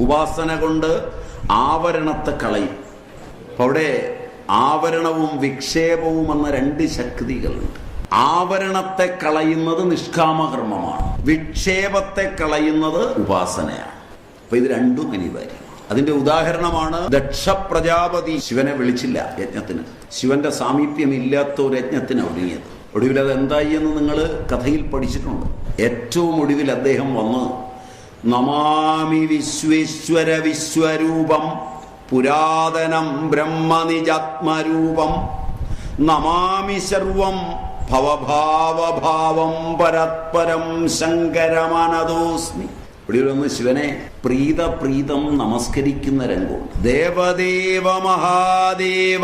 ഉപാസന കൊണ്ട് ആവരണത്തെ കളയും. അപ്പൊ അവിടെ ആവരണവും വിക്ഷേപവും എന്ന രണ്ട് ശക്തികളുണ്ട്. ആവരണത്തെ കളയുന്നത് നിഷ്കാമകർമ്മമാണ്. വിക്ഷേപത്തെ കളയുന്നത് ഉപാസനയാണ്. അപ്പൊ ഇത് രണ്ടും അനിവാര്യം. അതിന്റെ ഉദാഹരണമാണ് ദക്ഷ പ്രജാപതി ശിവനെ വിളിച്ചില്ല യജ്ഞത്തിന്. ശിവന്റെ സാമീപ്യം ഇല്ലാത്ത ഒരു യജ്ഞത്തിന് ഒരുങ്ങിയത്. ഒടുവിൽ അത് എന്തായി എന്ന് നിങ്ങൾ കഥയിൽ പഠിച്ചിട്ടുണ്ട്. ഏറ്റവും ഒടുവിൽ അദ്ദേഹം വന്ന് നമാമി വിശ്വേശ്വര വിശ്വരൂപം പുരാതനം ബ്രഹ്മനിജാത്മരൂപം. നമാമി സർവം ഭവഭാവഭാവം പരത്പരം ശങ്കരമനദോസ്മി. ഇവിടെ ഒന്ന് ശിവനെ പ്രീത പ്രീതം നമസ്കരിക്കുന്ന രംഗമുണ്ട്. ദേവദേവ മഹാദേവ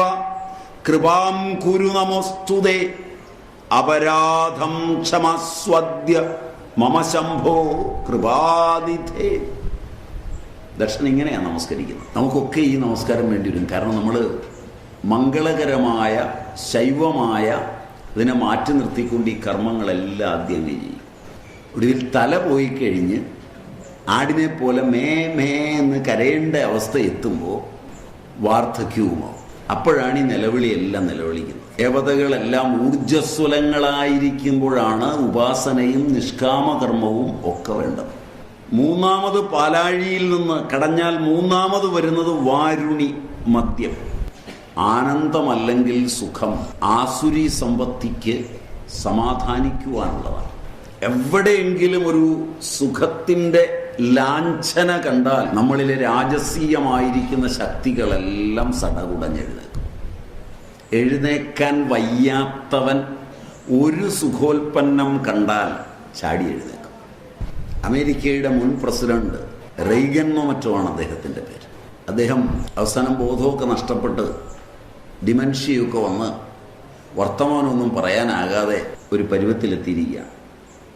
കൃപാം കുരു നമസ്തുതേ അപരാധം ക്ഷമസ്വദ്യ. മമ ശംഭോ കൃപാനിധേ. ദർശനം ഇങ്ങനെയാണ് നമസ്കരിക്കുന്നത്. നമുക്കൊക്കെ ഈ നമസ്കാരം വേണ്ടി വരും. കാരണം നമ്മൾ മംഗളകരമായ ശൈവമായ ഇതിനെ മാറ്റി നിർത്തിക്കൊണ്ട് ഈ കർമ്മങ്ങളെല്ലാം ആദ്യം ചെയ്യും. ഒടുവിൽ തല പോയി കഴിഞ്ഞ് ആടിനെ പോലെ മേ മേ എന്ന് കരയേണ്ട അവസ്ഥ എത്തുമ്പോൾ വാർദ്ധക്യവുമാവും. അപ്പോഴാണ് ഈ നിലവിളിയെല്ലാം നിലവിളിക്കുന്നത്. ദേവതകളെല്ലാം ഊർജസ്വലങ്ങളായിരിക്കുമ്പോഴാണ് ഉപാസനയും നിഷ്കാമകർമ്മവും ഒക്കെ വേണ്ടത്. മൂന്നാമത് പാലാഴിയിൽ നിന്ന് കടഞ്ഞാൽ മൂന്നാമത് വരുന്നത് വാരുണി മദ്യം. ആനന്ദമല്ലെങ്കിൽ സുഖം. ആസുരി സമ്പത്തിക്ക് സമാധാനിക്കുവാനുള്ളതാണ്. എവിടെയെങ്കിലും ഒരു സുഖത്തിന്റെ ലാഞ്ചന കണ്ടാൽ നമ്മളിലെ രാജസീയമായിരിക്കുന്ന ശക്തികളെല്ലാം സടകുടഞ്ഞെഴുന്നേക്കും എഴുന്നേക്കാൻ വയ്യാത്തവൻ ഒരു സുഖോൽപ്പന്നം കണ്ടാൽ ചാടി എഴുന്നേക്കും അമേരിക്കയുടെ മുൻ പ്രസിഡന്റ് റെയ്ഗന്നോ മറ്റോ ആണ് അദ്ദേഹത്തിന്റെ പേര്. അദ്ദേഹം അവസാനം ബോധമൊക്കെ നഷ്ടപ്പെട്ട് ഡിമെൻഷ്യയൊക്കെ വന്ന് വർത്തമാനമൊന്നും പറയാനാകാതെ ഒരു പരുവത്തിലെത്തിയിരിക്കുകയാണ്.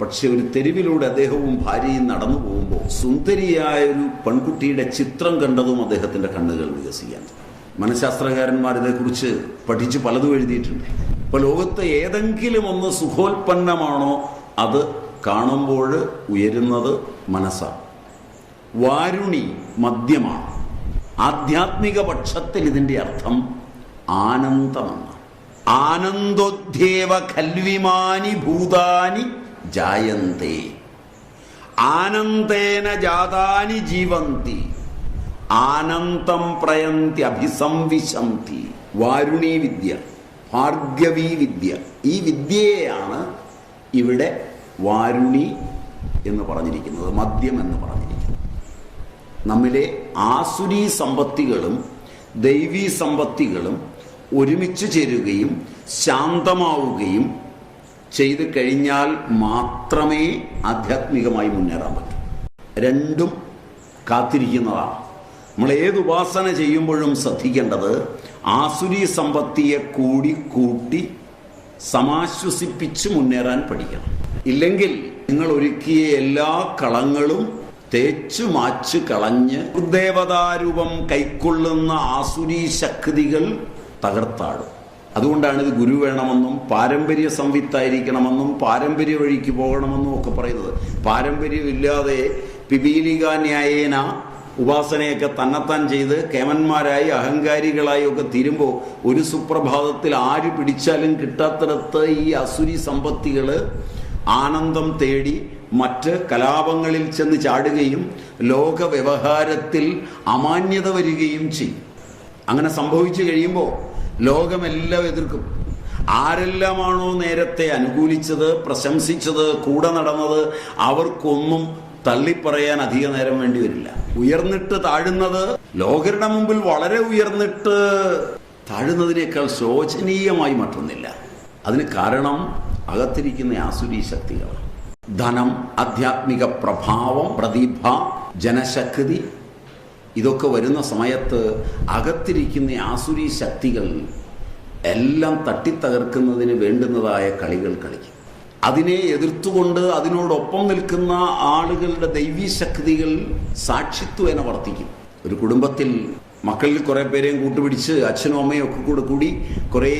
പക്ഷെ ഒരു തെരുവിലൂടെ അദ്ദേഹവും ഭാര്യയും നടന്നു പോകുമ്പോൾ സുന്ദരിയായ ഒരു പെൺകുട്ടിയുടെ ചിത്രം കണ്ടതും അദ്ദേഹത്തിന്റെ കണ്ണുകൾ വികസിക്കാൻ. മനഃശാസ്ത്രകാരന്മാർ ഇതേക്കുറിച്ച് പഠിച്ച് പലതും എഴുതിയിട്ടുണ്ട്. ഇപ്പൊ ലോകത്ത് ഏതെങ്കിലും ഒന്ന് സുഖോൽപ്പന്നമാണോ അത് കാണുമ്പോൾ ഉയരുന്നത് മനസ്സാണ്. വാരുണി മദ്യമാണ്. ആധ്യാത്മിക പക്ഷത്തിൽ ഇതിന്റെ അർത്ഥം ആനന്ദമെന്നാണ്. ആനന്ദോദ്ധേവ കൽവിമാനി ഭൂതാനി ജായന്തേ. ആനന്ദേന ജാതാനി ജീവന്തി. ആനന്ദം പ്രയന്തി അഭിസംവിശന്തി. വാരുണി വിദ്യ ഭാർഗവീ വിദ്യ. ഈ വിദ്യയെയാണ് ഇവിടെ വാരുണി എന്ന് പറഞ്ഞിരിക്കുന്നത് മദ്യം എന്ന് പറഞ്ഞിരിക്കുന്നത്. നമ്മിലെ ആസുരി സമ്പത്തികളും ദൈവീ സമ്പത്തികളും ഒരുമിച്ച് ചേരുകയും ശാന്തമാവുകയും ചെയ്തു കഴിഞ്ഞാൽ മാത്രമേ ആധ്യാത്മികമായി മുന്നേറാൻ പറ്റൂ. രണ്ടും കാത്തിരിക്കുന്നതാണ്. നമ്മൾ ഏത് ഉപാസന ചെയ്യുമ്പോഴും ശ്രദ്ധിക്കേണ്ടത് ആസുരി സമ്പത്തിയെ കൂടി കൂട്ടി സമാശ്വസിപ്പിച്ച് മുന്നേറാൻ പഠിക്കണം. ഇല്ലെങ്കിൽ നിങ്ങൾ ഒരുക്കിയ എല്ലാ കളങ്ങളും തേച്ചു മാച്ച് കളഞ്ഞ് ദേവതാരൂപം കൈക്കൊള്ളുന്ന ആസുരി ശക്തികൾ തകർത്താടും. അതുകൊണ്ടാണ് ഇത് ഗുരു വേണമെന്നും പാരമ്പര്യ സംവിത്തായിരിക്കണമെന്നും പാരമ്പര്യ വഴിക്ക് പോകണമെന്നും ഒക്കെ പറയുന്നത്. പാരമ്പര്യമില്ലാതെ പിപീലിക ന്യായേന ഉപാസനയൊക്കെ തന്നെത്താൻ ചെയ്ത് കേമന്മാരായി അഹങ്കാരികളായി ഒക്കെ തീരുമ്പോൾ ഒരു സുപ്രഭാതത്തിൽ ആര് പിടിച്ചാലും കിട്ടാത്തിടത്ത് ഈ അസുരി സമ്പത്തികൾ ആനന്ദം തേടി മറ്റ് കലാപങ്ങളിൽ ചെന്ന് ചാടുകയും ലോക വ്യവഹാരത്തിൽ അമാന്യത വരികയും ചെയ്യും. അങ്ങനെ സംഭവിച്ചു കഴിയുമ്പോൾ ലോകമെല്ലാം എതിർക്കും. ആരെല്ലാമാണോ നേരത്തെ അനുകൂലിച്ചത് പ്രശംസിച്ചത് കൂടെ നടന്നത് അവർക്കൊന്നും തള്ളിപ്പറയാൻ അധിക നേരം വേണ്ടി വരില്ല. ഉയർന്നിട്ട് താഴുന്നത് ലോകരുടെ മുമ്പിൽ വളരെ ഉയർന്നിട്ട് താഴുന്നതിനേക്കാൾ ശോചനീയമായി മറ്റൊന്നില്ല. അതിന് കാരണം അകത്തിരിക്കുന്ന ആസുരി ശക്തികളാണ്. ധനം ആധ്യാത്മിക പ്രഭാവം പ്രതിഭ ജനശക്തി ഇതൊക്കെ വരുന്ന സമയത്ത് അകത്തിരിക്കുന്ന ആസുരി ശക്തികൾ എല്ലാം തട്ടിത്തകർക്കുന്നതിന് വേണ്ടുന്നതായ കളികൾ കളിക്കും. അതിനെ എതിർത്തുകൊണ്ട് അതിനോടൊപ്പം നിൽക്കുന്ന ആളുകളുടെ ദൈവീ ശക്തികൾ സാക്ഷിത്വേന വർത്തിക്കും ഒരു കുടുംബത്തിൽ മക്കളിൽ കുറേ പേരെയും കൂട്ടുപിടിച്ച് അച്ഛനും അമ്മയും ഒക്കെ കൂടെ കൂടി കുറേ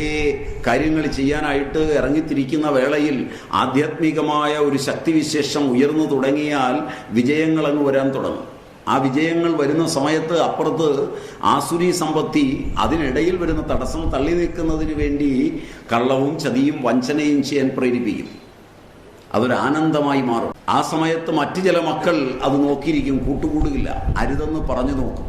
കാര്യങ്ങൾ ചെയ്യാനായിട്ട് ഇറങ്ങിത്തിരിക്കുന്ന വേളയിൽ ആധ്യാത്മികമായ ഒരു ശക്തിവിശേഷം ഉയർന്നു തുടങ്ങിയാൽ വിജയങ്ങൾ അങ്ങ് വരാൻ തുടങ്ങും. ആ വിജയങ്ങൾ വരുന്ന സമയത്ത് അപ്പുറത്ത് ആസുരി സമ്പത്തി അതിനിടയിൽ വരുന്ന തടസ്സം തള്ളി നീക്കുന്നതിന് വേണ്ടി കള്ളവും ചതിയും വഞ്ചനയും ചെയ്യാൻ പ്രേരിപ്പിക്കും. അതൊരു ആനന്ദമായി മാറും. ആ സമയത്ത് മറ്റു ചില മക്കൾ അത് നോക്കിയിരിക്കും കൂട്ടുകൂടുകില്ല. അരുതെന്ന് പറഞ്ഞു നോക്കും.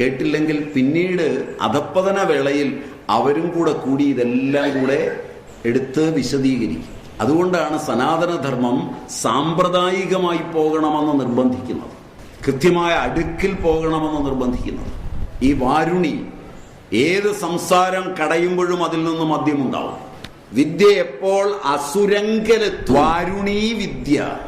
കേട്ടില്ലെങ്കിൽ പിന്നീട് അധപ്പതന വേളയിൽ അവരും കൂടെ കൂടി ഇതെല്ലാം കൂടെ എടുത്ത് വിശദീകരിക്കും. അതുകൊണ്ടാണ് സനാതനധർമ്മം സാമ്പ്രദായികമായി പോകണമെന്ന് നിർബന്ധിക്കുന്നത്. കൃത്യമായ അടുക്കിൽ പോകണമെന്ന് നിർബന്ധിക്കുന്നത്. ഈ വാരുണി ഏത് സംസാരം കടയുമ്പോഴും അതിൽ നിന്ന് മദ്യമുണ്ടാവും. വിദ്യ എപ്പോൾ അസുരങ്കൽ വാരുണീ വിദ്യ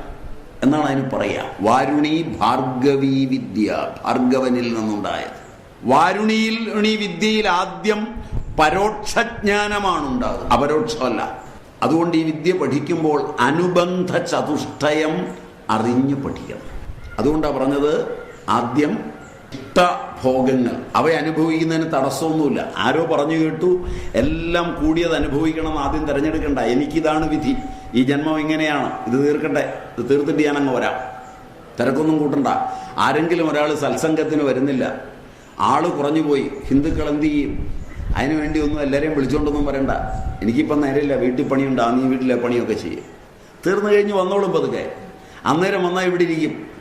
എന്നാണ് അതിന് പറയാ. വാരുണി ഭാർഗവി വിദ്യ ഭാർഗവനിൽ നിന്നുണ്ടായത്. വാരുണിയിൽ ഈ വിദ്യയിൽ ആദ്യം പരോക്ഷജ്ഞാനമാണ് ഉണ്ടാകുന്നത് അപരോക്ഷമല്ല. അതുകൊണ്ട് ഈ വിദ്യ പഠിക്കുമ്പോൾ അനുബന്ധ ചതുഷ്ടയം അറിഞ്ഞു പഠിക്കണം. അതുകൊണ്ടാണ് പറഞ്ഞത് ആദ്യം ഇഷ്ടഭോഗങ്ങൾ. അവയെ അനുഭവിക്കുന്നതിന് തടസ്സമൊന്നുമില്ല. ആരോ പറഞ്ഞു കേട്ടു എല്ലാം കൂടിയത് അനുഭവിക്കണം എന്ന് ആദ്യം തിരഞ്ഞെടുക്കണ്ട. എനിക്കിതാണ് വിധി. ഈ ജന്മം ഇങ്ങനെയാണ് ഇത് തീർക്കട്ടെ. ഇത് തീർത്തിട്ട് ഞാൻ അങ്ങ് വരാം. തിരക്കൊന്നും കൂട്ടണ്ട. ആരെങ്കിലും ഒരാൾ സത്സംഗത്തിന് വരുന്നില്ല. ആൾ കുറഞ്ഞു പോയി ഹിന്ദുക്കൾ എന്ത് ചെയ്യും? അതിനു വേണ്ടി ഒന്നും എല്ലാവരെയും വിളിച്ചോണ്ടൊന്നും വരണ്ട. എനിക്കിപ്പം നേരമില്ല. വീട്ടിൽ പണിയുണ്ട്. ആ നീ വീട്ടിലെ പണിയൊക്കെ ചെയ്യും. തീർന്നു കഴിഞ്ഞ് വന്നോളും പതുക്കെ. അന്നേരം വന്നാൽ ഇവിടെ ഇരിക്കും.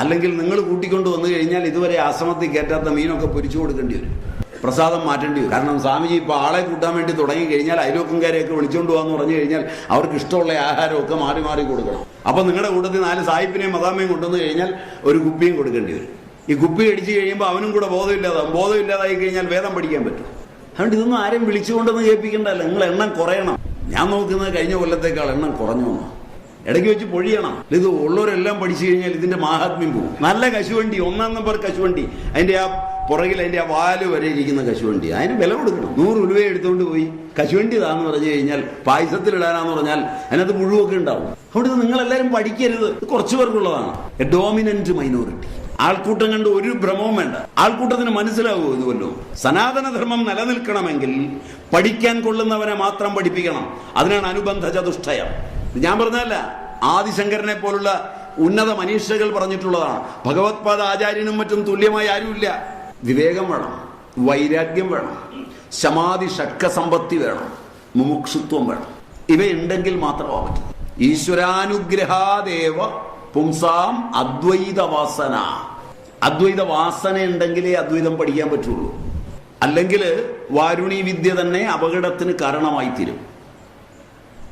അല്ലെങ്കിൽ നിങ്ങൾ കൂട്ടിക്കൊണ്ട് വന്നു കഴിഞ്ഞാൽ ഇതുവരെ ആശ്രമത്തിൽ കയറ്റാത്ത മീനൊക്കെ പൊരിച്ചു കൊടുക്കേണ്ടി വരും. പ്രസാദം മാറ്റേണ്ടി വരും. കാരണം സ്വാമിജി ഇപ്പോൾ ആളെ കൂട്ടാൻ വേണ്ടി തുടങ്ങി കഴിഞ്ഞാൽ അയലോക്കംകാരെയൊക്കെ വിളിച്ചുകൊണ്ട് പോകാന്ന് പറഞ്ഞു കഴിഞ്ഞാൽ അവർക്ക് ഇഷ്ടമുള്ള ആഹാരമൊക്കെ മാറി മാറി കൊടുക്കണം. അപ്പോൾ നിങ്ങളുടെ കൂട്ടത്തിൽ നാല് സായിപ്പിനെയും മതാമയും കൊണ്ടുവന്നു കഴിഞ്ഞാൽ ഒരു കുപ്പിയും കൊടുക്കേണ്ടി വരും. ഈ കുപ്പി അടിച്ചു കഴിയുമ്പോൾ അവനും കൂടെ ബോധമില്ലാതാവും. ബോധമില്ലാതായി കഴിഞ്ഞാൽ വേദം പഠിക്കാൻ പറ്റും. അതുകൊണ്ട് ഇതൊന്നും ആരും വിളിച്ചുകൊണ്ടൊന്നും കേൾപ്പിക്കേണ്ടല്ലോ നിങ്ങൾ എണ്ണം കുറയണം. ഞാൻ നോക്കുന്നത് കഴിഞ്ഞ കൊല്ലത്തേക്കാൾ എണ്ണം കുറഞ്ഞു വന്നു. ഇടയ്ക്ക് വെച്ച് പൊഴിയണം. ഇത് ഉള്ളവരെല്ലാം പഠിച്ചു കഴിഞ്ഞാൽ ഇതിന്റെ മാഹാത്മ്യം പോകും. നല്ല കശുവണ്ടി ഒന്നാം നമ്പർ കശുവണ്ടി. അതിന്റെ ആ പുറകിൽ അതിന്റെ ആ വാൽ വരെ ഇരിക്കുന്ന കശുവണ്ടി. അതിന് വില കൊടുക്കണം. നൂറ് ഉലുവ എടുത്തുകൊണ്ട് പോയി കശുവണ്ടി താന്ന് പറഞ്ഞു കഴിഞ്ഞാൽ പായസത്തിലിടാനാന്ന് പറഞ്ഞാൽ അതിനകത്ത് മുഴുവൊക്കെ ഉണ്ടാവും. അവിടെ നിങ്ങളെല്ലാവരും പഠിക്കരുത്. കുറച്ചു പേർക്കുള്ളതാണ്. എ ഡോമിനന്റ് മൈനോറിറ്റി ആൾക്കൂട്ടം കണ്ട് ഒരു ഭ്രമവും വേണ്ട. ആൾക്കൂട്ടത്തിന് മനസ്സിലാവുമോ ഇതുവല്ലോ സനാതനധർമ്മം നിലനിൽക്കണമെങ്കിൽ പഠിക്കാൻ കൊള്ളുന്നവനെ മാത്രം പഠിപ്പിക്കണം. അതിനാണ് അനുബന്ധ ചതുഷ്ടയം ഞാൻ പറഞ്ഞതല്ല ആദിശങ്കരനെ പോലുള്ള ഉന്നത മനീഷകൾ പറഞ്ഞിട്ടുള്ളതാണ്. ഭഗവത്പാദ ആചാര്യനും മറ്റും തുല്യമായി ആരുമില്ല. വിവേകം വേണം വൈരാഗ്യം വേണം ശമാധി ഷഡ്കസമ്പത്തി വേണം മുമുക്ഷുത്വം വേണം. ഇവയുണ്ടെങ്കിൽ മാത്രമാ പറ്റും ഈശ്വരാനുഗ്രഹാദേവ പുംസാം അദ്വൈത വാസന അദ്വൈത വാസന ഉണ്ടെങ്കിലേ അദ്വൈതം പഠിക്കാൻ പറ്റുള്ളൂ. അല്ലെങ്കിൽ വാരുണി വിദ്യ തന്നെ അപകടത്തിന് കാരണമായി തീരും.